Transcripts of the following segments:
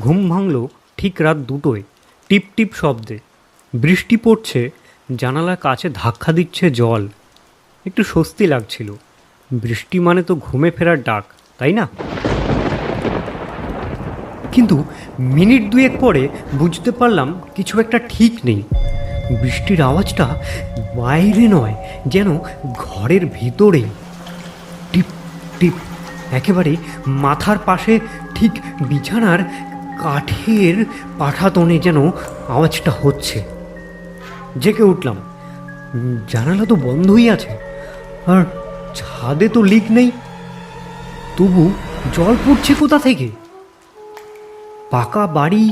ঘুম ভাঙল ঠিক রাত দুটোয়, টিপ টিপ শব্দে। বৃষ্টি পড়ছে, জানালার কাছে ধাক্কা দিচ্ছে জল। একটু স্বস্তি লাগছিল। বৃষ্টি মানে তো ঘুমে ফেরার ডাক, তাই না? কিন্তু মিনিট দুয়েক পরে বুঝতে পারলাম কিছু একটা ঠিক নেই। বৃষ্টির আওয়াজটা বাইরে নয়, যেন ঘরের ভিতরে। টিপ টিপ একেবারে মাথার পাশে ঠিক বিছানার কাঠের পাঠাতনে যেন আওয়াজটা হচ্ছে। জেগে উঠলাম। জানালা তো বন্ধই আছে, আর ছাদে তো লিক নেই। তবু জল পড়ছে কোথা থেকে? পাকা বাড়ি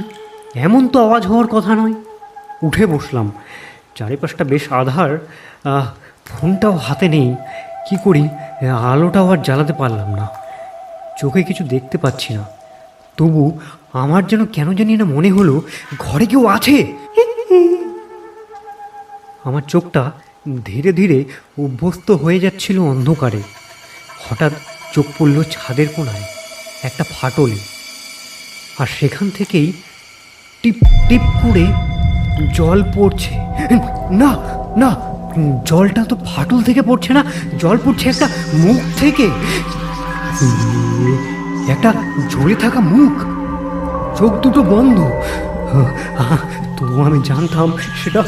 এমন তো আওয়াজ হওয়ার কথা নয়। উঠে বসলাম। চারিপাশটা বেশ আধার। ফোনটাও হাতে নেই। কি করি? আলোটাও আর জ্বালাতে পারলাম না। চোখে কিছু দেখতে পাচ্ছি না। তবু আমার যেন কেন জানি না মনে হলো, ঘরে কেউ আছে। আমার চোখটা ধীরে ধীরে অভ্যস্ত হয়ে যাচ্ছিল অন্ধকারে। হঠাৎ চোখ পড়ল ছাদের কোনায় একটা ফাটলে। আর সেখান থেকেই টিপ টিপ করে জল পড়ছে। না না, জলটা তো ফাটল থেকে পড়ছে না, জল পড়ছে একটা মুখ থেকে। একটা ঝরে থাকা মুখ। চোখ দুটো বন্ধ। আহ, তো আমি জানতাম সেটা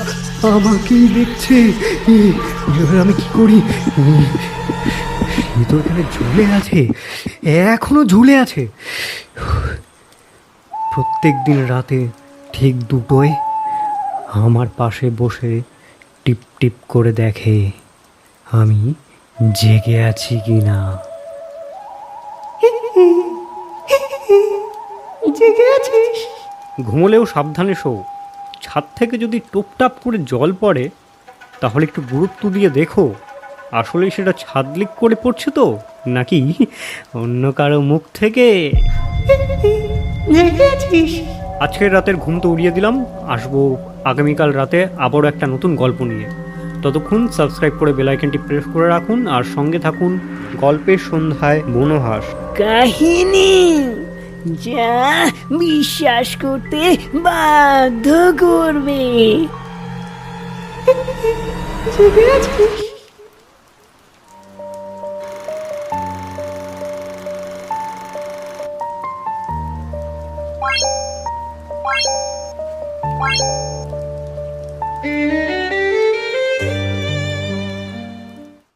আমাকেই দেখছে। এবার আমি কি করি? তো এখানে ঝুলে আছে? এখনও ঝুলে আছে। প্রত্যেক দিন রাতে ঠিক দুটোয় আমার পাশে বসে টিপ টিপ করে দেখে আমি জেগে আছি কি না জেগে আছিস ঘুমলেও সাবধানে শো ছাদ থেকে যদি টুপটাপ করে জল পড়ে, তাহলে একটু গুরুত্ব দিয়ে দেখো। আসলেই সেটা ছাদ লিক করে পড়ছে তো, নাকি? অন্য কারও মুখ থেকে। আজকের রাতের ঘুম তো উড়িয়ে দিলাম। আসব আগামীকাল রাতে আবারও একটা নতুন গল্প নিয়ে। ততক্ষণ সাবস্ক্রাইব করে বেলাইকনটি প্রেস করে রাখুন, আর সঙ্গে থাকুন গল্পের সন্ধ্যায় বনহাস কাহিনী যা বিশ্বাস করতে বাধ্য করবে Mm-hmm.